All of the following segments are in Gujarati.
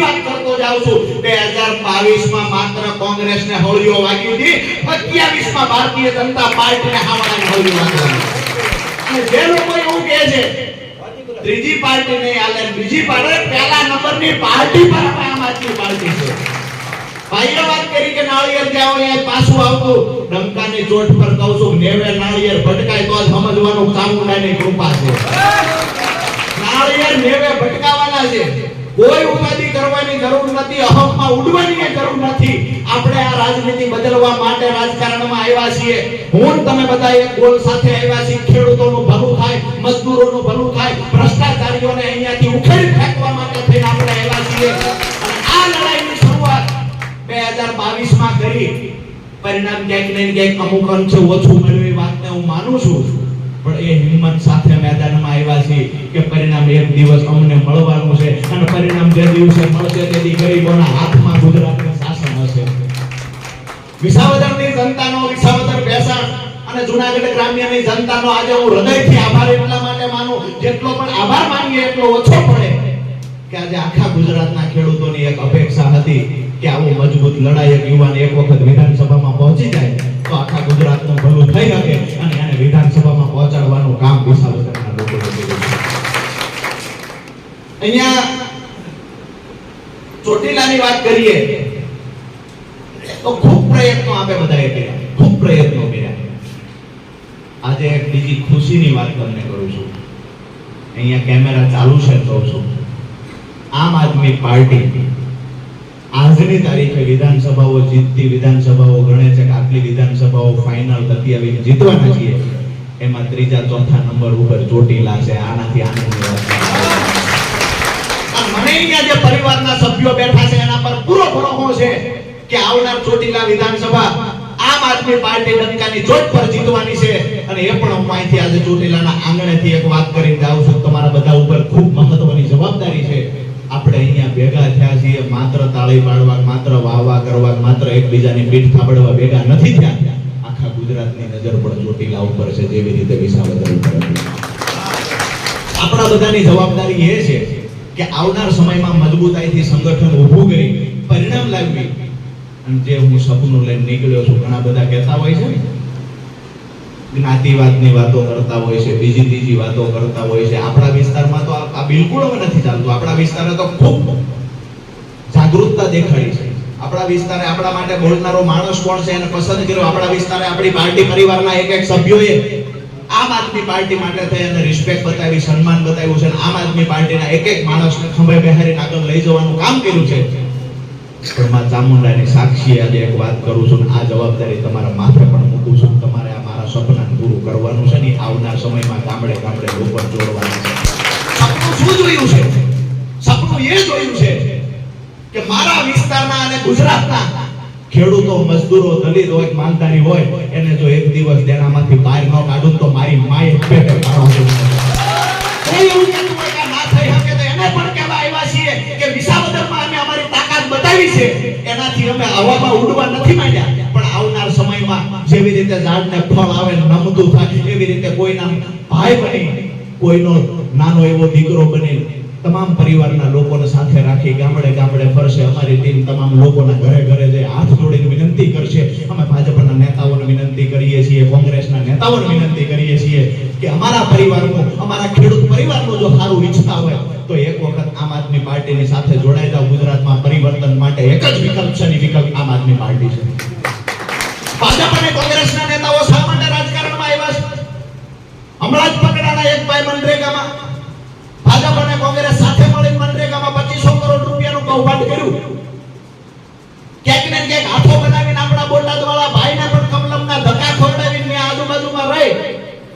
વાત કરતો જાઉં છું. 2022 માં માત્ર કોંગ્રેસને હોળીઓ વાગી હતી. 27 માં ભારતીય જનતા પાર્ટીને હાવડાની હોળીઓ વાગી જે લોકો એવું કહે છે, ત્રીજી પાર્ટી નહીં આલે બીજી પાર્ટી, પહેલા નંબરની પાર્ટી પર આમ આદમી પાર્ટી છે. ભાઈએ વાત નાળિયેર ત્યાં અહીંયા પાછું આવતું. ડંકાની ચોટ પર કહું છું, નેવે નાળિયેર ભટકાય તો સમજવાનું ચામુંડાની કૃપા છે. નાળિયેર નેવે ભટકાવાના છે. કોઈ ઉપાધિ કરવાની જરૂર નથી અહમમાં ઉડવાની જરૂર નથી. આપણે આ રાજનીતિ બદલવા માટે રાજકારણમાં આવ્યા છીએ. હું તમે બધા એક ગોલ સાથે આવ્યા છીએ. ખેડૂતોનું ભલું થાય, મજદૂરોનું ભલું થાય, ભ્રષ્ટાચારીઓને અહીંયાથી ઉખેડી ફેંકવા માટે થઈને આપણે આવ્યા છીએ. 2022 માં કરી. પરિણામ ક્યાંક ને ક્યાંક અમુક અંશે ઓછું મળ્યું એ વાતને હું માનું છું. પણ એ હિંમત સાથે મેદાનમાં આવ્યા છે કે પરિણામ એક દિવસ અમને મળવાનું છે અને પરિણામ જે દિવસે મળશે તેથી ગરીબોના હાથમાં ગુજરાતનું શાસન હશે. વિસાવદરની જનતાનો, વિસાવદર ભેસાણ અને જુનાગઢ ગ્રામ્યની જનતાનો આજે હું હૃદયથી આભાર એટલા માટે માનું, જેટલો પણ આભાર માનીએ એટલો ઓછો પડે કે આજે આખા ગુજરાતના ખેડૂતોની એક અપેક્ષા હતી કે આવો મજબૂત લડાયક યુવાન એક વખત વિધાનસભામાં પહોંચી જાય તો આખા ગુજરાતનું ભલું થઈ શકે અને એને વિધાનસભામાં પહોંચાડવાનું કામ વિસાવદરના છે. અહીંયા ચોટીલાની વાત કરીએ તો ખૂબ પ્રયત્નો આપે બધાએ કર્યા, ખૂબ પ્રયત્નો કર્યા. આજે એક બીજી ખુશીની વાત તમને કરું છું. અહીંયા કેમેરા ચાલુ છે કહું છું. આમ આદમી પાર્ટી આજની તારીખે વિધાનસભાઓ જીતતી, વિધાનસભાઓ ગણે છે કે આટલી વિધાનસભાઓ ફાઇનલ થતી આવી જીતવાના છીએ, એમાં ત્રીજા, ચોથા નંબર ઉપર ચોટીલા છે. આનાથી આનંદની વાત મને જે પરિવારના સભ્યો બેઠા છે, એના પર પૂરો ભરોસો છે કે આવનાર ચોટીલા વિધાનસભા આમ આદમી પાર્ટી ડંકાની ચોટ પર જીતવાની છે. અને એ પણ હું અહીંથી આજે ચોટીલાના આંગણેથી એક વાત કરીને જાઉં છું તમારા બધા ઉપર ખૂબ મહત્વની જવાબદારી છે. આપણે અહીંયા ભેગા થયા છીએ, માત્ર તાળી પાડવા, માત્ર વાહવા કરવા, માત્ર એકબીજાની પીઠ થાબડવા ભેગા નથી થયા. આખા ગુજરાતની નજર પણ ચોટીલા ઉપર છે, જેવી રીતે વિસાવદર ઉપર આપણા બધાની જવાબદારી એ છે કે આવનાર સમયમાં મજબૂતાઈથી સંગઠન ઊભું કરી પરિણામ લાવવી અને જે હું સપનું લઈને નીકળ્યો છું, ઘણા બધા કહેતા હોય છે જ્ઞાતિવાદની વાતો કરતા હોય છે, બીજી ત્રીજી વાતો કરતા હોય છે. આપણા વિસ્તારમાં તો આ બિલકુલ હવે નથી ચાલતું. આપણા વિસ્તારે તો ખૂબ જાગૃતતા દેખાડી છે. આપણા વિસ્તારે આપણા માટે બોલનારો માણસ કોણ છે એને પસંદ કર્યો. આપણા વિસ્તારે આપણી પાર્ટી પરિવારના એક એક સભ્યોએ આમ આદમી પાર્ટી માટે થઈ અને રિસ્પેક્ટ બતાવી, સન્માન બતાવ્યું છે આમ આદમી પાર્ટીના એક એક માણસને ખંભે બેહારીને આગળ લઈ જવાનું કામ કર્યું છે. પણ માં ચામુંડાની સાક્ષી આજે એક વાત કરું છું આ જવાબદારી તમારા માથે પણ મૂકું છું. તમારે આવનાર સમયમાં ગામડે ગામડે લોકો જોડવાના છે. સપનું શું જોયું છે? સપનું એ જોયું છે કે મારા વિસ્તારના અને ગુજરાતના ખેડૂતો, મજદૂરો, દલિત હોય માલધારી હોય, એને જો એક દિવસ તેનામાંથી બહાર ન કાઢું તો મારી માએ પેટે કાઢવા કોઈ કે ના થઈ શકે તો એને પણ કહેવા આવ્યા છીએ કે વિસાવદરમાં અમે અમારી તાકાત બતાવી છે. એનાથી અમે હવામાં ઉડવા નથી માંડ્યા. પણ આવનાર સમયમાં જેવી રીતે ઝાડને ફળ આવે નમતું થાય, એવી રીતે કોઈના ભાઈ બની, કોઈનો નાનો એવો દીકરો બને, તમામ પરિવારના લોકોને સાથે રાખી ગામડે ગામડે ફરશે. અમારી ટીમ તમામ લોકોના ઘરે ઘરે જઈ હાથ જોડીને વિનંતી કરશે. અમે ભાજપના નેતાઓને વિનંતી કરીએ છીએ, કોંગ્રેસના નેતાઓને વિનંતી કરીએ છીએ કે અમારા પરિવારનું, અમારા ખેડૂત પરિવારનું જો સારું ઈચ્છતા હોય, તો એક વખત આમ આદમી પાર્ટીની સાથે જોડાઈ જાવ ગુજરાતમાં પરિવર્તન માટે એક જ વિકલ્પ છે વિકલ્પ આમ આદમી પાર્ટી છે. ભાજપ અને કોંગ્રેસના નેતાઓ શા માટે રાજકારણમાં આવ્યા છે. હમણાં જ પકડાના એક ભાઈ મનરેગામાં. ભાજપ અને કોંગ્રેસ સાથે મળીને મનરેગામાં પચીસો કરોડ રૂપિયાનું કૌભાંડ કર્યું. ક્યાંક ને ક્યાંક હાથો બનાવીને આપણા બોટાદ વાળા ભાઈને પણ કમલમના ધક્કા ખવડાવીને ત્યાં આજુબાજુમાં રહી.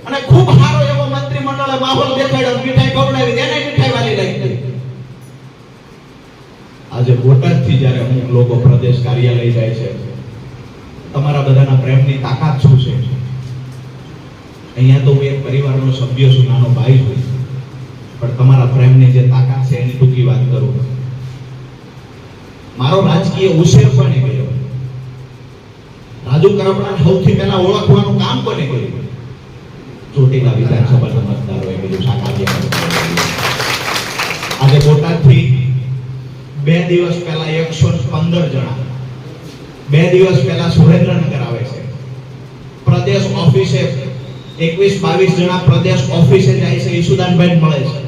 અને ખૂબ સારો એવો મંત્રીમંડળે માહોલ દેખાડ્યો. મીઠાઈ ખવડાવી, એને મીઠાઈ વાલી લઈ આજે બોટાદથી જ્યારે અમુક લોકો પ્રદેશ કાર્યાલય જાય છે તમારા બધાના પ્રેમની તાકાત શું છે? અહીંયા તો હું એક પરિવારનો સભ્ય છું, નાનો ભાઈ છું. પણ તમારા પ્રેમની જે તાકાત છે, એની ટૂંકી વાત કરું. મારો રાજકીય ઉછેર કોને ગયો રાજુ કરપડાને સૌથી પહેલા ઓળખવાનું કામ કોને ગયું ચોટીલા વિધાનસભાના મતદારોએ બીજું સાકાર્ય આજે બોટાદથી બે દિવસ પહેલા એકસો પંદર જણા બે દિવસ પહેલા સુરેન્દ્રનગર આવે છે. પ્રદેશ ઓફિસે એકવીસ બાવીસ જણા પ્રદેશ ઓફિસે જાય છે ઈશુદાનભાઈ મળે છે.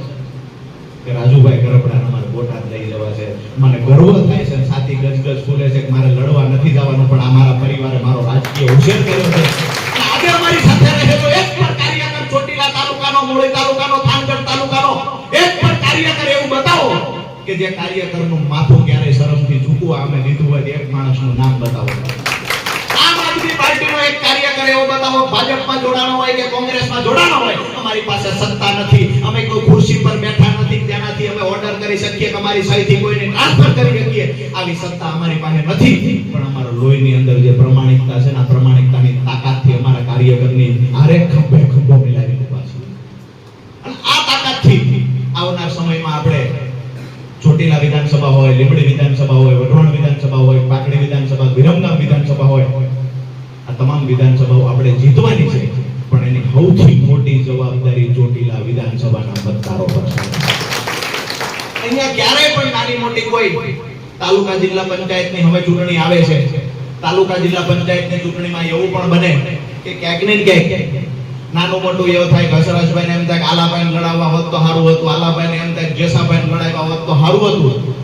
કે રાજુભાઈ ગરબડા મારે બોટાદ લઈ જવા છે. મને ગર્વ થાય છે, સાથી ગજગજ ફૂલે છે કે મારે લડવા નથી જવાનું, પણ આ પરિવારે મારો રાજકીય હોશિયાર કર્યો છે. આજે અમારી સાથે રહેલો એક પણ કાર્યકર ચોટીલા તાલુકાનો, મોડી તાલુકાનો, થાનગઢ તાલુકાનો, એક પણ કાર્યકર એવું બતાવો કે જે કાર્યકરનું માથું ક્યારે શરમથી ઝૂકવું અમે લીધું હોય, એક માણસનું નામ બતાવો. આમ આદમી પાર્ટીનો એક કાર્યકર એવો બતાવો, ભાજપમાં જોડાણો હોય કે કોંગ્રેસમાં જોડાણો હોય, અમારી પાસે સત્તા નથી. અમે કોઈ ખુરશી પર બેઠા નથી તેનાથી અમે ઓર્ડર કરી શકીએ કે અમારી સહીથી કોઈને ટ્રાન્સફર કરી શકીએ. આવી સત્તા અમારી પાસે નથી. પણ અમારો લોહીની અંદર જે પ્રમાણિકતા છે આ પ્રમાણિકતાની તાકાતથી અમારા કાર્યકરની આરે ખંભે ખંભો મિલાવી ઊભા છે આ તાકાતથી આવનાર સમયમાં આપણે ચોટીલા વિધાનસભા હોય, લીંબડી વિધાનસભા હોય, વઢવાણ વિધાનસભા હોય, પાટડી વિધાનસભા, વિરમગામ વિધાનસભા હોય, આ તમામ વિધાનસભાઓ આપણે જીતવાની છે. પણ એની સૌથી મોટી જવાબદારી ચોટીલા વિધાનસભાના મતદારો પર છે. અહીંયા ક્યારેય પણ નાની મોટી કોઈ તાલુકા જિલ્લા પંચાયતની હવે ચૂંટણી આવે છે. તાલુકા જિલ્લા પંચાયતની ચૂંટણીમાં એવું પણ બને કે ક્યાંક ને ક્યાંક નાનું મોટું એવું થાય કે એમ થાય કે આલાભાઈને લડાવવા હોત તો સારું હતું, આલાભાઈને એમ થાય કે લડાવવા હોત તો સારું હતું.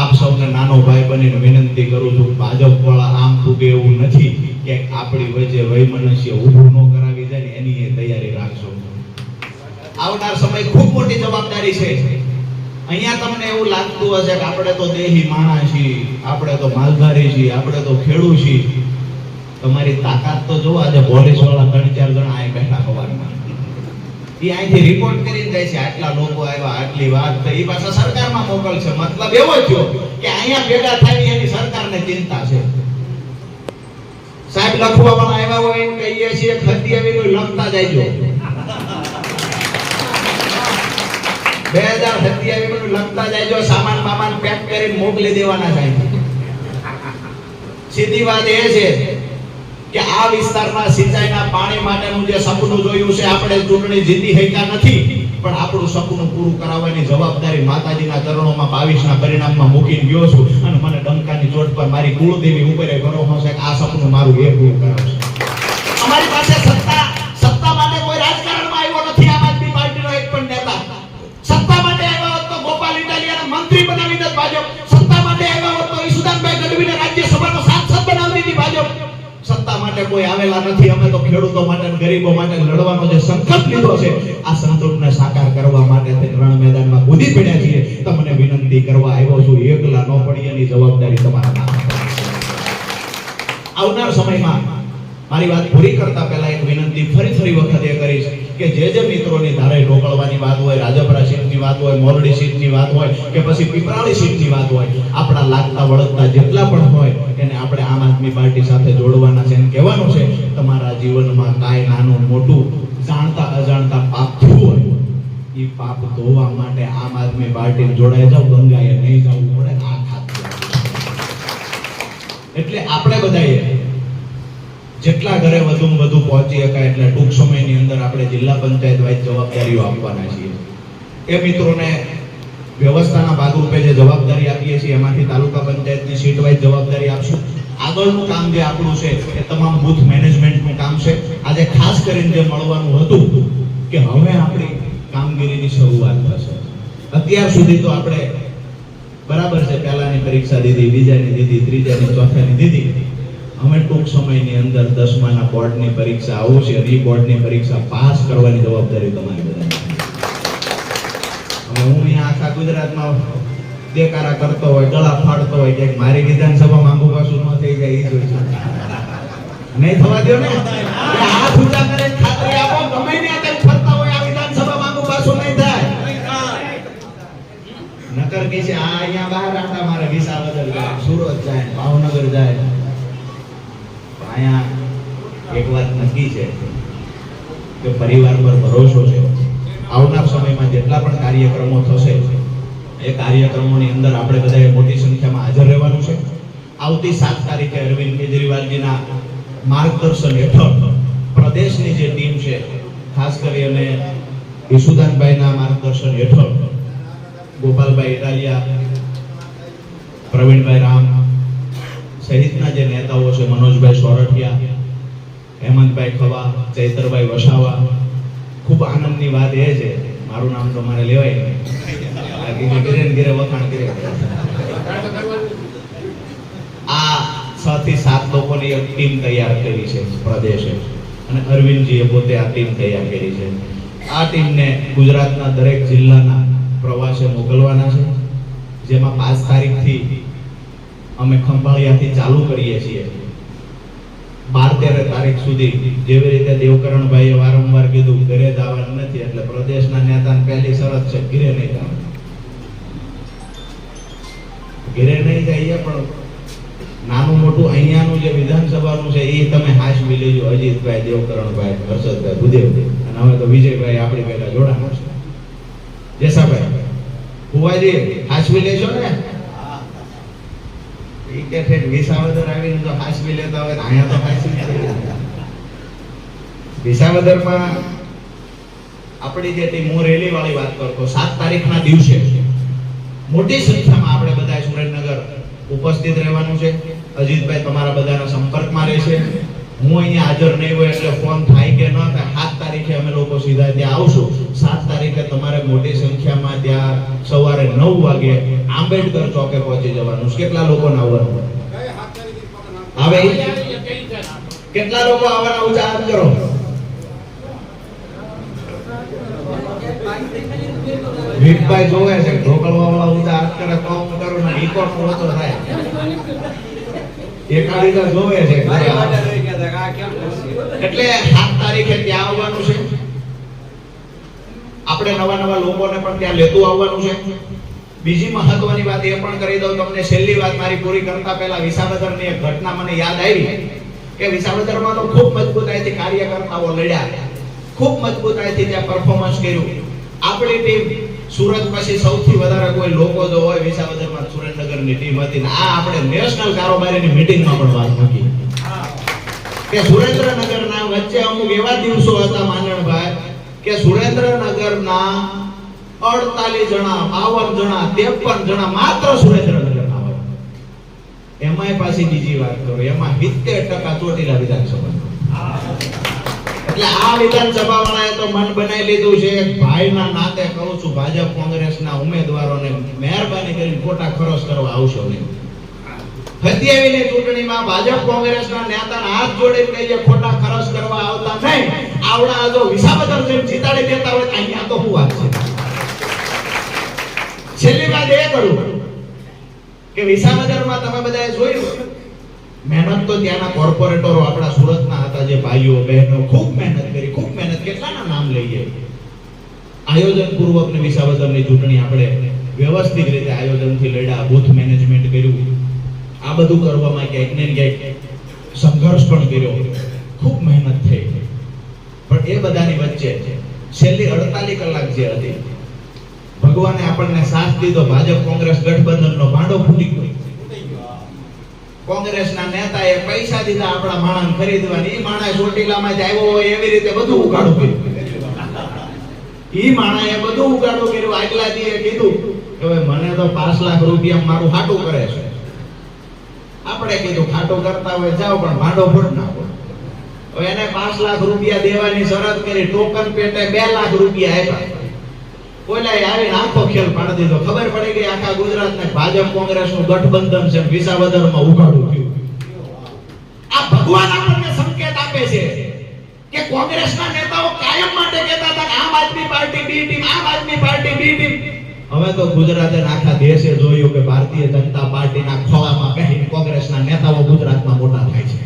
આપ સૌને નાનો ભાઈ બનીને વિનંતી કરું છું ભાજપ વાળા આમ તૂટે એવું નથી કે આપણી વચ્ચે વૈમનસ્ય ઊભું ન કરાવી જાય એની એ તૈયારી રાખશો આવનાર સમય ખૂબ મોટી જવાબદારી છે. અહીંયા તમને એવું લાગતું હશે કે આપણે તો દેહી માણા છીએ, આપણે તો માલધારી છીએ, આપણે તો ખેડૂ છીએ. તમારી તાકાત તો જો આજે પોલીસવાળા ત્રણ ચાર જણા અહીં બેઠા સવારમાં એ અહીંથી રિપોર્ટ કરીને જાય છે, આટલા લોકો આવ્યા, આટલી વાત તો એ પાછા સરકારમાં મોકલશે. મતલબ એવો થયો કે અહીંયા ભેગા થાય એની સરકારને ચિંતા છે. સાહેબ લખવા વાળા આવ્યા હોય એમ કહીએ છીએ ખતી આવી કોઈ લખતા જાયજો. બે હજાર સત્યાવીસ બધું લખતા જાયજો, સામાન બામાન પેક કરીને મોકલી દેવાના સાહેબ સીધી વાત એ છે કે આ વિસ્તારમાં સિંચાઈના પાણી માટેનું જે સપનું જોયું છે, આપણે ચૂંટણી જીતી શક્યા નથી. પણ આપણું સપનું પૂરું કરાવવાની જવાબદારી માતાજીના ચરણોમાં 22 ના પરિણામમાં મૂકીને ગયો છું. અને મને ડંકાની ચોટ પર મારી કુળદેવી ઉપર ભરોસો છે કે આ સપનું મારું એ પૂરું કરાવશે. અમારી પાસે માટે કોઈ આવેલા નથી. અમે તો ખેડૂતો માટે ગરીબો માટે લડવાનો જે સંકલ્પ લીધો છે, આ સંકલ્પને સાકાર કરવા માટે તે રણ મેદાનમાં કૂદી પડ્યા છીએ. તમને વિનંતી કરવા આવ્યો છું, એકલા ન પડી એની જવાબદારી તમારા આવનાર સમયમાં મારી વાત પૂરી કરતા પહેલા એક વિનંતી ફરી ફરી વખત કરીશ. કે જે જે મિત્રોની ધારે ઢોકળવાની વાત હોય, રાજપરા સીટની વાત હોય, મોરડી સીટની વાત હોય, કે પછી પીપરાળી સીટની વાત હોય, આપણા લાગતા વળગતા જેટલા પણ હોય, એને આપણે આમ આદમી પાર્ટી સાથે જોડવાના છે અને કહેવાનું છે. તમારા જીવનમાં કાંઈ નાનું મોટું જાણતા અજાણતા પાપ થયું હોય, એ પાપ ધોવા માટે આમ આદમી પાર્ટી જોડાઈ જાવ ગંગાએ નહીં જવું પડે, આ ખાતું એટલે આપણે બધાએ જેટલા ઘરે વધુમાં વધુ પહોંચી શકાય એટલે ટૂંક સમયની અંદર આપણે જિલ્લા પંચાયત વાઇઝ જવાબદારીઓ આપવાના છીએ. એ મિત્રોને વ્યવસ્થાના ભાગરૂપે જે જવાબદારી આપીએ છીએ, એમાંથી તાલુકા પંચાયતની સીટ વાઇઝ જવાબદારી આપશું. આગળનું કામ જે આપણું છે, એ તમામ બુથ મેનેજમેન્ટનું કામ છે. આજે ખાસ કરીને જે મળવાનું હતું કે હવે આપણી કામગીરીની શરૂઆત થશે. અત્યાર સુધી તો આપણે બરાબર છે, પહેલાની પરીક્ષા દીધી, બીજાની દીધી, ત્રીજાની, ચોથાની દીધી. અમે ટૂંક સમયની અંદર દસમાના બોર્ડની પરીક્ષા આવશે અને એ બોર્ડની પરીક્ષા પાસ કરવાની જવાબદારી તમારી બધા હું અહીંયા આખા ગુજરાતમાં દેકારા કરતો હોય, ગળા ફાડતો હોય કે મારી વિધાનસભામાં આંબુ પાછું ન થઈ જાય એ જોઈ છું નહીં થવા દો ને. હાથ ઊંચા કરે ખાતરી આપો, ગમે ત્યાં કંઈ ફરતા હોય, આ વિધાનસભામાં આંબુ પાછું નહીં થાય. નકર કે છે, આ અહીંયા બહાર આટા મારે વિસા બદલ સુરત જાય અહીંયા એક વાત નક્કી છે કે પરિવાર પર ભરોસો છે. આવનાર સમયમાં જેટલા પણ કાર્યક્રમો થશે, એ કાર્યક્રમોની અંદર આપણે બધાએ મોટી સંખ્યામાં હાજર રહેવાનું છે. આવતી સાત તારીખે અરવિંદ કેજરીવાલજીના માર્ગદર્શન હેઠળ પ્રદેશની જે ટીમ છે, ખાસ કરીને ઈસુદાનભાઈના માર્ગદર્શન હેઠળ ગોપાલભાઈ ઇટાલિયા, પ્રવીણભાઈ રામ સહિતના જે નેતાઓ છે, મનોજભાઈ સોરઠિયા, હેમંતભાઈ ખવા, ચૈતરભાઈ વસાવા, ખૂબ આનંદની વાત એ છે, મારું નામ તો મારે લેવાય નહીં. વખાણ કરે આ છ થી સાત લોકોની એક ટીમ તૈયાર કરી છે, પ્રદેશે. અને અરવિંદજીએ પોતે આ ટીમ તૈયાર કરી છે. આ ટીમને ગુજરાતના દરેક જિલ્લાના પ્રવાસે મોકલવાના છે. જેમાં પાંચ તારીખથી અમે ખંભાળિયાથી ચાલુ કરીએ છીએ. બાર તેર તારીખ સુધી જેવી રીતે દેવકરણભાઈએ વારંવાર કીધું, ઘરે જવાનું નથી, એટલે પ્રદેશના નેતાને પહેલી શરત છે ઘીરે નહીં જવાનું. ઘીરે નહીં જઈએ, પણ નાનું મોટું અહીંયાનું જે વિધાનસભાનું છે એ તમે હાશ મી લેજો, અજીતભાઈ, દેવકરણભાઈ, હર્ષદભાઈ, ભૂદેવભાઈ. અને હવે તો વિજયભાઈ આપણી પહેલા જોડાણા છે જેસાભાઈ હાશ મી લેજો ને? રેલી વાળી વાત કરતો, સાત તારીખના દિવસે મોટી સંખ્યામાં આપણે બધા સુરેન્દ્રનગર ઉપસ્થિત રહેવાનું છે. અજીતભાઈ તમારા બધાના સંપર્કમાં રહેશે. હું અહીંયા હાજર નહીં હોય એટલે ફોન થાય કે ન થાય, સાત તારીખે અમે લોકો સીધા ત્યાં આવશું. સાત તારીખે તમારે મોટી સંખ્યામાં ત્યાં સવારે નવ વાગે આંબેડકર ચોકે પહોંચી જવાનું. કેટલા લોકોને આવવાનું? હવે કેટલા લોકો આવવાના ઉચ્ચાર કરો. વિપભાઈ જોવે છે ઢોકળવા વાળા હાથ કરે તો હું કરું ને ઈ પૂરો તો થાય. એકાદી જોવે છે. એટલે સાત તારીખે ત્યાં આવવાનું છે. આપણે નવા નવા લોકોને પણ ત્યાં લેતું આવવાનું છે. બીજી મહત્વની વાત એ પણ કરી દઉં તમને. છેલ્લી વાત મારી પૂરી કરતા પહેલા વિસાવદરની એક ઘટના મને યાદ આવી કે વિસાવદરમાં તો ખૂબ મજબૂતાઈથી કાર્યકર્તાઓ લડ્યા. ખૂબ મજબૂતાઈથી ત્યાં પરફોર્મન્સ કર્યું. આપણી ટીમ સુરત પછી સૌથી વધારે કોઈ લોકો જો હોય વિસાવદરમાં સુરેન્દ્રનગરની ટીમ હતી આ આપણે નેશનલ કારોબારીની મીટિંગમાં પણ વાત મૂકી. કે સુરેન્દ્રનગરના વચ્ચે અમુક એવા દિવસો હતા માનણભાઈ કે સુરેન્દ્રનગરના 48 જણા 52 જણા 53 જણા માત્ર સુરેન્દ્રનગરના હોય. એમાંય પાછી બીજી વાત કરો, એમાં 70% ચોટીલા વિધાનસભા એટલે આ વિધાનસભા વાળાએ તો મન બનાવી લીધું છે ભાઈના નાતે કહું છું ભાજપ કોંગ્રેસના ઉમેદવારોને મહેરબાની કરીને ખોટા ખર્ચ કરવા આવશો નહીં. સત્યાવીસની ચૂંટણીમાં ભાજપ કોંગ્રેસના નેતાના હાથ જોડીને કહીએ, ખોટા ખર્ચ કરવા આવતા નહીં. આવડા જો વિસાવદર જેમ જીતાડી દેતા હોય, અહીંયા તો હું વાત છે. છેલ્લી વાત એ કરું કે વિસાવદરમાં તમે બધાએ જોયું, મહેનત તો ત્યાંના કોર્પોરેટરો આપણા સુરતના હતા, જે ભાઈઓ, બહેનો ખૂબ મહેનત કરી, ખૂબ મહેનત કેટલાના નામ લઈએ. આયોજન પૂર્વકની વિસાવદરની ચૂંટણી આપણે વ્યવસ્થિત રીતે આયોજનથી લડ્યા, બૂથ મેનેજમેન્ટ કર્યું. આ બધું કરવામાં ક્યાંક ને ક્યાંક સંઘર્ષ પણ કર્યો. ખૂબ મહેનત થઈ. પણ એ બધાની વચ્ચે છેલ્લી અડતાલીસ કલાક જે હતી, ભગવાને આપણને સાથ દીધો, ભાજપ કોંગ્રેસ ગઠબંધનનો ભાંડો ફૂટી ગયો. કોંગ્રેસના નેતાએ પૈસા દીધા આપણા માણસ ખરીદવાની એ માણસ ચોટીલામાં જ આવ્યો હોય એવી રીતે બધું ઉગાડું કર્યું. ઈ માણાએ બધું ઉગાડું કર્યું, આગલા દીએ કીધું કે હવે મને તો પાંચ લાખ રૂપિયા મારું હાટું કરે છે. આપણે કીધું ખાટો કરતા હોય જાઓ, પણ ભાંડો ફોડ નાખો હવે એને પાંચ લાખ રૂપિયા દેવાની શરત કરી, ટોકન પેટે બે લાખ રૂપિયા આપ્યા. ઓલાએ આવીને આખો ખેલ પાડી દીધો. ખબર પડી ગઈ આખા ગુજરાતને ભાજપ કોંગ્રેસનું ગઠબંધન છે વિસાવદરમાં ઉઘાડું થયું. આ ભગવાન આપણને સંકેત આપે છે કે કોંગ્રેસના નેતાઓ કાયમ માટે કહેતા હતા કે આમ આદમી પાર્ટી, બી ટીમ, આમ આદમી પાર્ટી, બી ટીમ. હવે તો ગુજરાતે ને આખા દેશે જોયું કે ભારતીય જનતા પાર્ટીના ખોળામાં બેહીને કોંગ્રેસના નેતાઓ ગુજરાતમાં મોટા થાય છે.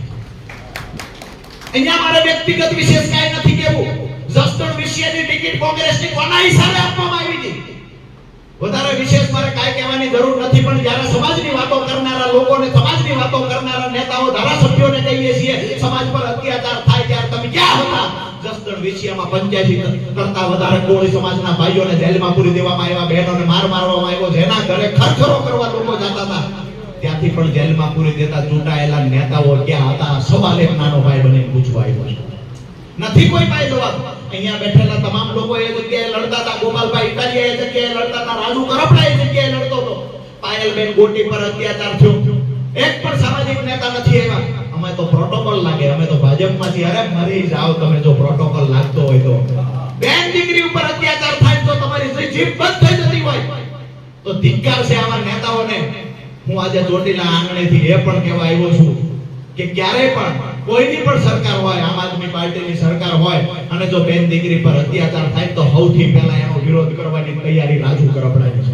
અહીંયા મારે વ્યક્તિગત વિશેષ કાંઈ નથી કેવું જસદણ વિશેની ટિકિટ કોંગ્રેસની કોના હિસાબે આપવામાં આવી હતી. વધારે વિશેષ મારે કાંઈ કહેવાની જરૂર નથી, પણ જ્યારે સમાજની વાતો કરનારા લોકોને, સમાજની વાતો કરનારા નેતાઓ, ધારાસભ્યોને કહીએ છીએ, સમાજ પર અત્યાચાર થાય ત્યારે તમે ક્યાં હતા? જસદણ વિષયમાં પંચ્યાસી કરતા વધારે કોળી સમાજના ભાઈઓને જેલમાં પૂરી દેવામાં આવ્યા, બહેનોને માર મારવામાં આવ્યો, જેના ઘરે ખરખરો કરવા લોકો જતા હતા. ત્યાંથી પણ જેલમાં પૂરી દેતા ચૂંટાયેલા નેતાઓ ક્યાં હતા. સવાલ નાનો ભાઈ બનીને પૂછવા આવ્યો નથી કોઈ ભાઈ જવાબ. અહીંયા બેઠેલા તમામ લોકો એ જગ્યાએ લડતા હતા. ગોપાલભાઈ ઇટાલિયા એ જગ્યાએ લડતા હતા. રાજુ કરપડા એ જગ્યાએ લડતો હતો. પાયલબેન ગોટી પર અત્યાચાર થયો. એક પણ સામાજિક નેતા નથી આવ્યા. અમે તો પ્રોટોકોલ લાગે. અમે તો ભાજપમાંથી. અરે મરી જાઓ તમે જો પ્રોટોકોલ લાગતો હોય તો. બેન દીકરી ઉપર અત્યાચાર થાય તો તમારી જીભ બંધ થઈ જતી હોય. તો ધિક્કાર છે આવા નેતાઓને. હું આજે ચોટીલા આંગણેથી એ પણ કહેવા આવ્યો છું કે ક્યારે પણ કોઈની પણ સરકાર હોય, આમ આદમી પાર્ટીની સરકાર હોય અને જો બેન દીકરી પર અત્યાચાર થાય તો સૌથી પહેલા એનો વિરોધ કરવાની તૈયારી રાજુ કરપડાની છે.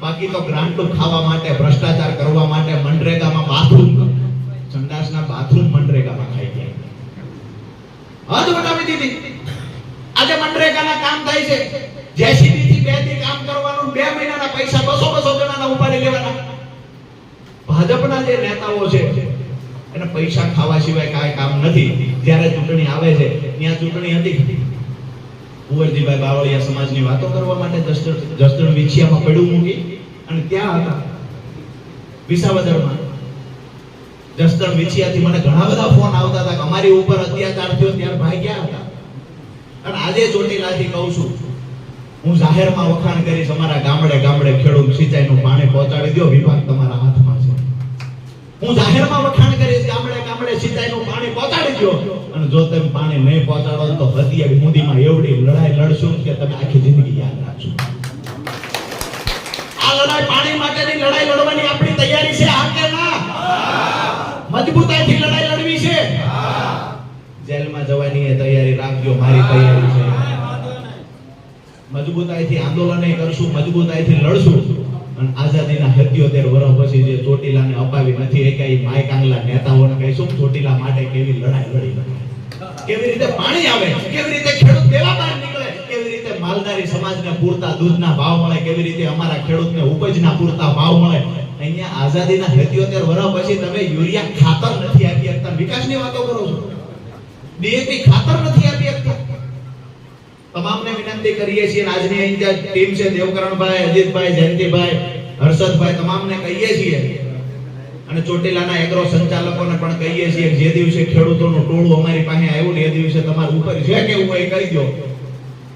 બાકી તો ગ્રાન્ટો ખાવા માટે, ભ્રષ્ટાચાર કરવા માટે મનરેગામાં બાથરૂમ સંડાસના બાથરૂમ મનરેગામાં ખાઈ ગયા. હદ વટાવી દીધી. આજે મનરેગાના કામ થાય છે. જેસીબી થી બેથી કામ કરવાનું બે મહિનાના પૈસા બસો બસો જણાના ઉપાડી લેવાના. ભાજપના જે નેતાઓ છે, એને પૈસા ખાવા સિવાય કાંઈ કામ નથી. જ્યારે ચૂંટણી આવે છે, ત્યાં ચૂંટણી હતી. કુંવરજીભાઈ બાવળિયા સમાજની વાતો કરવા માટે જસદણ જસદણ વિછિયામાં પડ્યું મૂકી અને ત્યાં હતા. વિસાવદરમાં. જસદણ વિછિયાથી મને ઘણા બધા ફોન આવતા હતા કે અમારી ઉપર અત્યાચાર થયો, ત્યારે ભાઈ ગયા હતા? અને આજે ચોટીલાથી કહું છું હું જાહેરમાં વખાણ કરીશ, અમારા ગામડે ગામડે ખેડૂત સિંચાઈનું પાણી પહોંચાડી દો વિભાગ તમારા હાથમાં છે. હું જાહેરમાં વખાણ કરીશ, ગામડે ગામડે સિંચાઈનું પાણી પહોંચાડી દો અને જો તમે પાણી નહીં પહોંચાડો તો હતિયા મોદીમાં એવડી લડાઈ લડશું કે તમે આખી જિંદગી યાદ રાખશો. આ લડાઈ પાણી માટેની લડાઈ લડવાની આપણી તૈયારી છે, હા કે ના? મજબૂતાઈથી લડાઈ લડવી છે. જેલમાં જવાની તૈયારી રાખજો, મારી તૈયારી છે. મજબૂતાઈથી આંદોલન કરશું, મજબૂતાઈથી લડશું. અને આઝાદીના 77 વર્ષ પછી જે ચોટીલાને અપાવી નથી એ કઈ માય કાંગલા નેતાઓને કહીશું, ચોટીલા માટે કેવી લડાઈ લડી કેવી રીતે પાણી આવે? કેવી રીતે ખેડૂત દેવા બહાર નીકળે? કેવી રીતે માલધારી સમાજને પૂરતા દૂધના ભાવ મળે? કેવી રીતે અમારા ખેડૂતને ઉપજના પૂરતા ભાવ મળે? અહીંયા આઝાદીના 77 વર્ષ પછી તમે યુરિયા ખાતર નથી આપી શકતા વિકાસની વાતો કરો છો. ડીએપી ખાતર નથી આપી તમામને વિનંતી કરીએ છીએ આજની અહીં જે ટીમ છે દેવકરણભાઈ, અજીતભાઈ, જયંતિભાઈ, હર્ષદભાઈ, તમામને કહીએ છીએ. અને ચોટીલાના એગ્રો સંચાલકોને પણ કહીએ છીએ જે દિવસે ખેડૂતોનું ટોળું અમારી પાસે આવ્યું ને એ દિવસે તમારું ઉપર જે કેવું હોય કહી દો.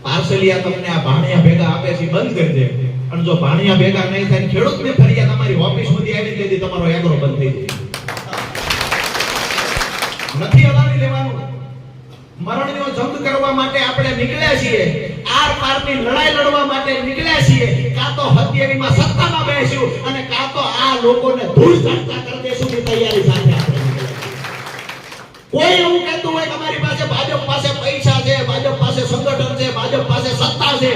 પાર્સલિયા તમને આ ભાણિયા ભેગા આપે છે બંધ કરી દે. અને જો ભાણિયા ભેગા નહીં થાય ખેડૂતને ફરિયાદ તમારી ઓફિસ સુધી આવી તેથી તમારો એગ્રો બંધ થઈ જાય. નથી અલાવી લેવાનું. મરણનો જંગ કરવા માટે આપણે નીકળ્યા છીએ. આર પારની લડાઈ લડવા માટે નીકળ્યા છીએ. કાં તો હત્યારીમાં સત્તામાં બેસ્યું અને કાં તો આ લોકોને ધૂળ ચડતા કરી દેશું તૈયારી સાથે કોઈ એવું કહેતું હોય કે પાસે ભાજપ પાસે પૈસા છે, ભાજપ પાસે સંગઠન છે, ભાજપ પાસે સત્તા છે.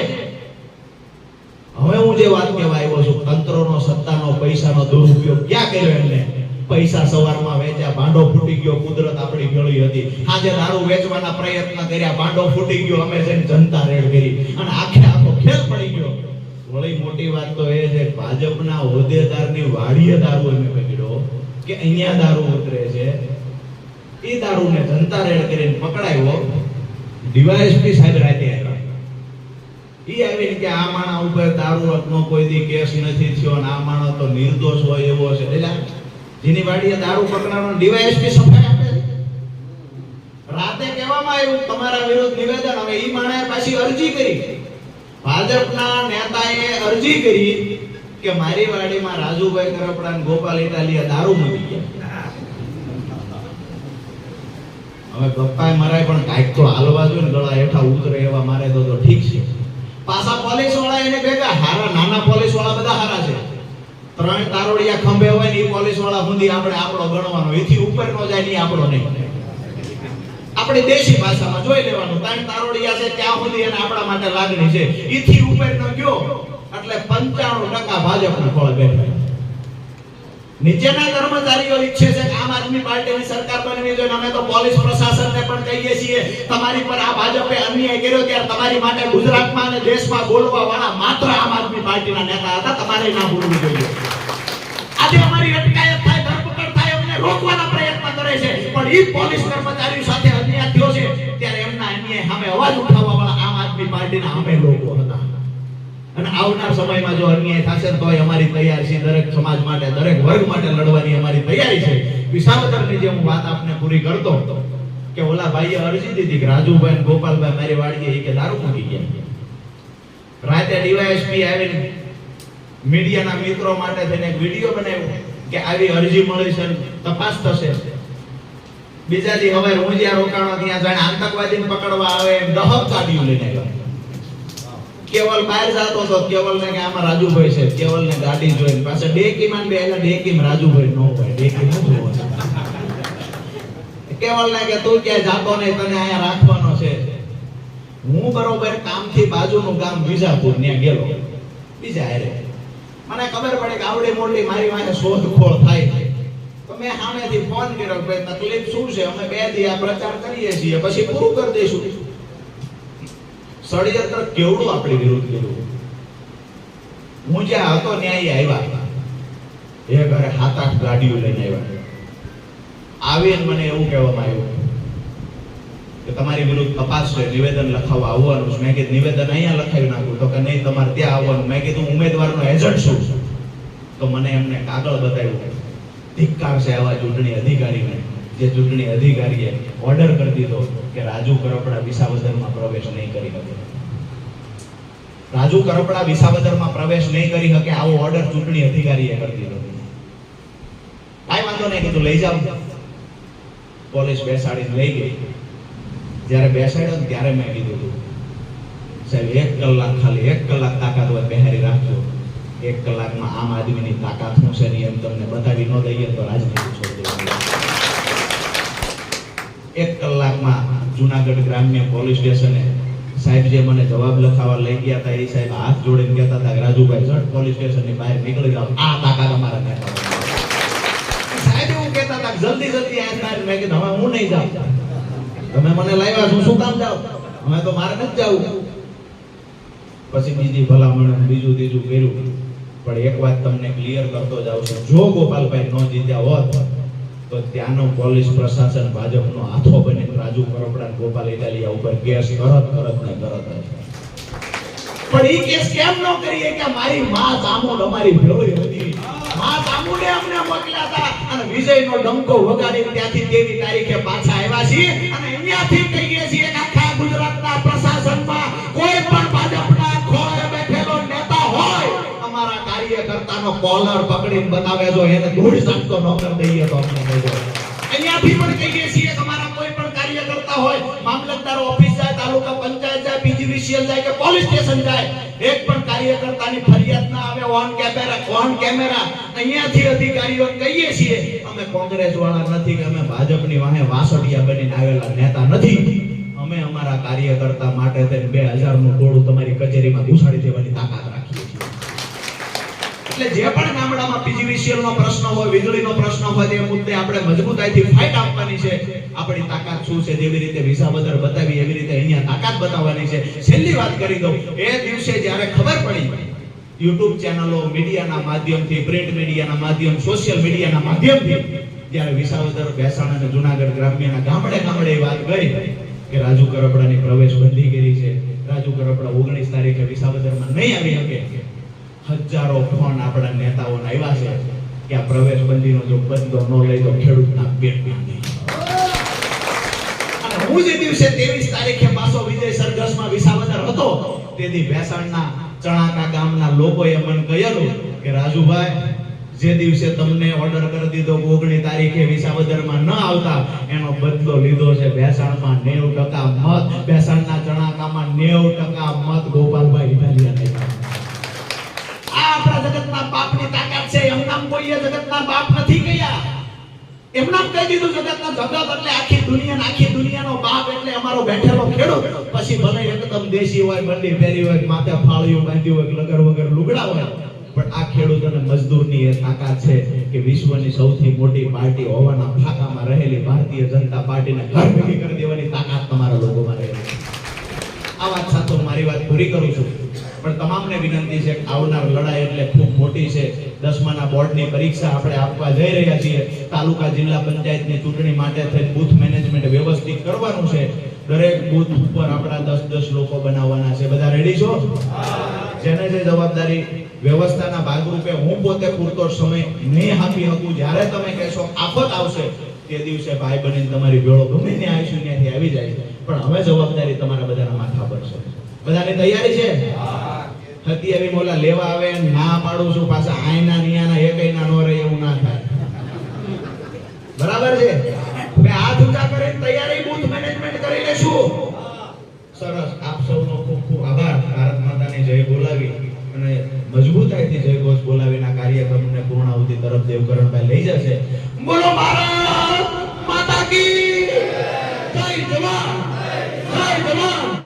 હવે હું જે વાત કહેવા આવ્યો છું, તંત્રનો સત્તાનો પૈસાનો દુરુપયોગ ક્યાં કર્યો એમને? પૈસા સવારમાં વેચ્યા, ભાંડો ફૂટી ગયો, કુદરત આપણી ગળી હતી. આજે દારૂ વેચવાના પ્રયત્ન કર્યા, ભાંડો ફૂટી ગયો, અમે જઈને જનતા રેડ કરી. અને આખે આખો ખેલ પડી ગયો. વળી મોટી વાત તો એ છે, ભાજપના હોદ્દેદારની વાડીએ દારૂ અમે પકડ્યો કે અહીંયા દારૂ ઉતરે છે. એ દારૂને જનતા રેડ કરીને પકડાયો ડીવાયએસપી સાહેબ રાતે આવ્યા. ઈ આવીને કે આ માણા ઉપર દારૂ નો કોઈ દી કેસ નથી થયો અને આ માણસ તો નિર્દોષ હોય એવો છે. એટલે જેની વાડીએ દારૂ પકડાવાનો ડીવાયએસપી સફાઈ આપે રાતે કહેવામાં આવ્યું તમારા વિરુદ્ધ નિવેદન હવે ઈ માણે પાછી અરજી કરી. ભાજપના નેતાએ અરજી કરી કે મારી વાડીમાં રાજુભાઈ કરપડા ગોપાલ ઇટાલિયા દારૂ મળી ગયા. હવે પપ્પાએ મરાય પણ કાંઈક તો હાલવા જોઈએ ને ગળા હેઠા ઉતરે એવા મારે તો ઠીક છે. પાછા પોલીસવાળા એને ભેગા, હારા નાના પોલીસવાળા બધા હારા છે. ત્રણ તારોડિયા ખંભે હોય ને એ પોલીસવાળા સુધી આપણે આપણો ગણવાનો. એથી ઉપર નો જાય ને આપણો નહીં. આપણે દેશી ભાષામાં જોઈ લેવાનું. ત્રણ તારોડિયા છે, ત્યાં સુધી એને આપણા માટે લાગણી છે. એથી ઉપર નો ગયો, એટલે પંચાણું ટકા ભાજપના ફળ બેઠા. નીચેના કર્મચારીઓ ઈચ્છે છે આમ આદમી પાર્ટીની સરકાર બનવી જોઈએ. અમે તો પોલીસ પ્રશાસનને પણ કહીએ છીએ, તમારી પર આ ભાજપે અન્યાય કર્યો ત્યારે તમારી માટે ગુજરાતમાં અને દેશમાં બોલવા વાળા માત્ર આમ આદમી પાર્ટીના નેતા હતા. તમારે ના બોલવું જોઈએ. આજે અમારી અટકાયત થાય, ધરપકડ થાય, અમને રોકવાના પ્રયત્ન કરે છે. પણ ઈ પોલીસ કર્મચારીઓ સાથે અન્યાય થયો છે, ત્યારે એમના અન્યાય સામે અવાજ ઉઠાવવા વાળા આમ આદમી પાર્ટીના અમે લોકો હતા. અને આવનાર સમયમાં જો અન્યાય થશે તો અમારી તૈયારી છે દરેક સમાજ માટે, દરેક વર્ગ માટે લડવાની અમારી તૈયારી છે. વિસાવદરની જે હું વાત આપને પૂરી કરતો હતો કે ઓલા ભાઈએ અરજી દીધી કે રાજુભાઈ ગોપાલભાઈ મારી વાડીએ કે દારૂ મૂકી ગયા. રાતે ડીવાયએસપી આવીને મીડિયાના મિત્રો માટે થઈને એક વીડિયો બનાવ્યો કે આવી અરજી મળી છે તપાસ થશે. બીજા દી હવે હું જ્યાં રોકાણો ત્યાં જાણે આતંકવાદીને પકડવા આવે એમ દહક કાઢ્યું લઈને આવ્યો કેવલ બહાર જતો તો કેવલ ને કે આમાં રાજુભાઈ છે કેવલ ને ગાડી જોઈને પાછળ ડેકીમાં બે એટલે ડેકીમાં રાજુભાઈ નો હોય ડેકી નું જોવો કેવલ ને કે તું ક્યાં જાતો ને તને અહીંયા રાખવાનો છે. હું બરોબર કામથી બાજુનું ગામ વિજાપુર ત્યાં ગયેલો. બીજા હારે. મને ખબર પડે કે આવડી મોટી મારી વાંહે શોધખોળ થાય. તો મેં સામેથી ફોન કર્યો ભાઈ તકલીફ શું છે? અમે બે દી આ પ્રચાર કરીએ છીએ, પછી પૂરું કરી દઈશું. ષડયંત્ર કેવડું આપણી વિરુદ્ધ કર્યું હું જ્યાં હતો ઈ આવ્યા. એ ઘરે સાત આઠ ગાડીઓ લઈને આવ્યા. આવીને મને એવું કહેવામાં આવ્યું કે તમારી વિરુદ્ધ તપાસ છે, નિવેદન લખાવવા આવવાનું છે. મેં કીધું, નિવેદન અહીંયા લખાવી નાખું. તો કે, નહીં, તમારે ત્યાં આવવાનું. મેં કીધું ઉમેદવારનો એજન્ટ શું તો મને એમને કાગળ બતાવ્યું. ધિક્કાર છે આવા ચૂંટણી અધિકારીને. જે ચૂંટણી અધિકારીએ ઓર્ડર કરી દીધો કે રાજુ કરપડા વિસાવદરમાં પ્રવેશ નહીં કરી શકે. રાજુ કરપડા વિસાવદરમાં પ્રવેશ નહીં કરી શકે આવો ઓર્ડર ચૂંટણી અધિકારીએ કરી દીધો. કાંઈ વાંધો નહીં કીધું લઈ જાઓ. પોલીસ બેસાડીને લઈ ગઈ. જ્યારે બેસાડ્યો ત્યારે મેં કીધું હતું, સાહેબ એક કલાક ખાલી એક કલાક તાકાત હોય બહેરી રાખજો. એક કલાકમાં આમ આદમીની તાકાત શું છે એમ તમને બતાવી ન દઈએ તો રાજનીતિ છોડી દેવાની. એક કલાકમાં જુનાગઢ ગ્રામ્ય પોલીસ સ્ટેશને સાહેબ જે મને જવાબ લખાવા લઈ ગયા હતા, એ સાહેબ હાથ જોડીને કહેતા હતા રાજુભાઈ ઝટ પોલીસ સ્ટેશનની બહાર નીકળી જાઓ. આ તાકાત અમારા કહેતા સાહેબ એવું કહેતા હતા જલ્દી જલ્દી આ મેં કીધું, હવે હું નહીં જાઉં. તમે મને લાવ્યા છો, શું કામ જાવ અમે તો મારે નથી જવું. પછી બીજી ભલામણ બીજું ત્રીજું કર્યું. પણ એક વાત તમને ક્લિયર કરતો જાઉં છું. જો ગોપાલભાઈ નો જીત્યા હોત તો ત્યાંનો પોલીસ પ્રશાસન ભાજપનો હાથો બને. રાજુ કરોપડા ગોપાલ ઇટાલિયા ઉપર કેસ કરત કરત ને કરત પણ એ કેસ કેમ ન કરીએ કે મારી માં ચામુંડ અમારી ભેળી હતી. માં ચામુંડે અમને મોકલ્યા હતા અને વિજયનો ડંકો વગાડી ત્યાંથી તેવી તારીખે પાછા આવ્યા છીએ અને અહીંયાથી કહીએ છીએ આખા ગુજરાતના પ્રશાસનમાં કાર્યકર્તાનો કોલર પકડીને બતાવે જો એને ધૂળ ચાટતો ન દઈએ તો અમને કહેજો અહીંયાથી પણ કહીએ છીએ, તમારા કોઈ પણ કાર્યકર્તા હોય, મામલતદાર ઓફિસ જાય, તાલુકા પંચાયત જાય, પીજીવીસીએલ જાય કે પોલીસ સ્ટેશન જાય, એક પણ કાર્યકર્તાની ફરિયાદ ના આવે ઓન કેમેરા ઓન કેમેરા અહીંયાથી અધિકારીઓ કહીએ છીએ, અમે કોંગ્રેસ વાળા નથી કે અમે ભાજપની વાહે વાસડિયા બનીને આવેલા નેતા નથી. અમે અમારા કાર્યકર્તા માટે બે હજારનું ટોળું તમારી કચેરીમાં ઘુસાડી દેવાની તાકાત રાખીએ છીએ. એટલે જે પણ ગામડામાં પીજીવીસીએલ નો પ્રશ્ન હોય, વીજળીનો પ્રશ્ન હોય, તે મુદ્દે આપણે મજબૂતાઈથી ફાઇટ આપવાની છે. આપણી તાકાત શું છે? જેવી રીતે વિસાવદર બતાવી, એવી રીતે અહીંયા તાકાત બતાવવાની છે. છેલ્લી વાત કરી દઉં. એ દિવસે જ્યારે ખબર પડી યુટ્યુબ ચેનલો, મીડિયાના માધ્યમથી પ્રિન્ટ મીડિયાના માધ્યમ સોશિયલ મીડિયાના માધ્યમથી, જ્યારે વિસાવદર ભેસાણ અને જુનાગઢ ગ્રામ્યના ગામડે ગામડે વાત ગઈ કે રાજુ કરપડાની પ્રવેશ બંધી કરી છે. રાજુ કરપડા ઓગણીસ તારીખે વિસાવદરમાં નહીં આવી શકે. હજારો ફોન આપણા નેતાઓને આવ્યા છે કે આ પ્રવેશ બંધીનો જો બદલો ન લઈ તો ખેડૂતના પેટમાં નહીં હું જે દિવસે 23 તારીખે પાછો વિજય સરઘસમાં વિસાવદર હતો, તેથી ભેસાણના ચણાકા ગામના લોકોએ મને કહેલું કે, રાજુભાઈ, જે દિવસે તમને ઓર્ડર કરી દીધો ઓગણી 19 તારીખે વિસાવદરમાં ન આવતા, એનો બદલો લીધો છે ભેસાણમાં 90% મત ભેસાણના ચણાકામાં 90% મત ગોપાલભાઈ. આ આપણા જગતના બાપની તાકાત છે એમના કોઈએ જગતના બાપ નથી કહ્યા એમના કહી દીધું, જગતના જગત એટલે આખી દુનિયા આખી દુનિયાનો બાપ એટલે અમારો બેઠેલો ખેડો પછી ભલે એકદમ દેશી હોય બંડી પહેરી હોય, માથે ફાળીઓ બાંધી હોય, લગર વગર લુગડા હોય, પણ આ ખેડૂત અને મજદૂરની એ તાકાત છે કે વિશ્વની સૌથી મોટી પાર્ટી હોવાના ફાકામાં રહેલી ભારતીય જનતા પાર્ટીને ઘર ભેગી કરી દેવાની તાકાત તમારા લોકોમાં રહેલી આ વાત સાથે મારી વાત પૂરી કરું છું. પણ તમામને વિનંતી છે આવનાર લડાઈ એટલે ખૂબ મોટી છે. દસમાના બોર્ડની પરીક્ષા આપણે આપવા જઈ રહ્યા છીએ. તાલુકા જિલ્લા પંચાયતની ચૂંટણી માટે થઈ બૂથ મેનેજમેન્ટ વ્યવસ્થિત કરવાનું છે. દરેક બૂથ ઉપર આપણા દસ દસ લોકો બનાવવાના છે. બધા રેડી છો? જેને જે જવાબદારી વ્યવસ્થાના ભાગરૂપે હું પોતે પૂરતો સમય નહીં આપી શકું, જ્યારે તમે કહેશો આફત આવશે, તે દિવસે ભાઈ બની તમારી ભેળો ગમે ત્યાં આવીશું, ત્યાંથી આવી જાય પણ હવે જવાબદારી તમારા બધાના માથા પર છે. બધાની તૈયારી છે? હતી એવી બોલા લેવા આવે, ના પાડું છું, પાછા આયના, નિયાના એક આયના નો રહે એવું ના થાય. બરાબર છે? હવે હાથ ઊંચા કરીને તૈયારી, બૂથ મેનેજમેન્ટ કરી લેશું. સરસ. આપ સૌનો ખૂબ ખૂબ આભાર. ભારત માતાની જય બોલાવી અને મજબૂતાઈથી જય ઘોષ બોલાવીના કાર્યક્રમને પૂર્ણાહુતિ તરફ દેવકરણભાઈ લઈ જશે. બોલો, ભારત માતા કી જય જવાન.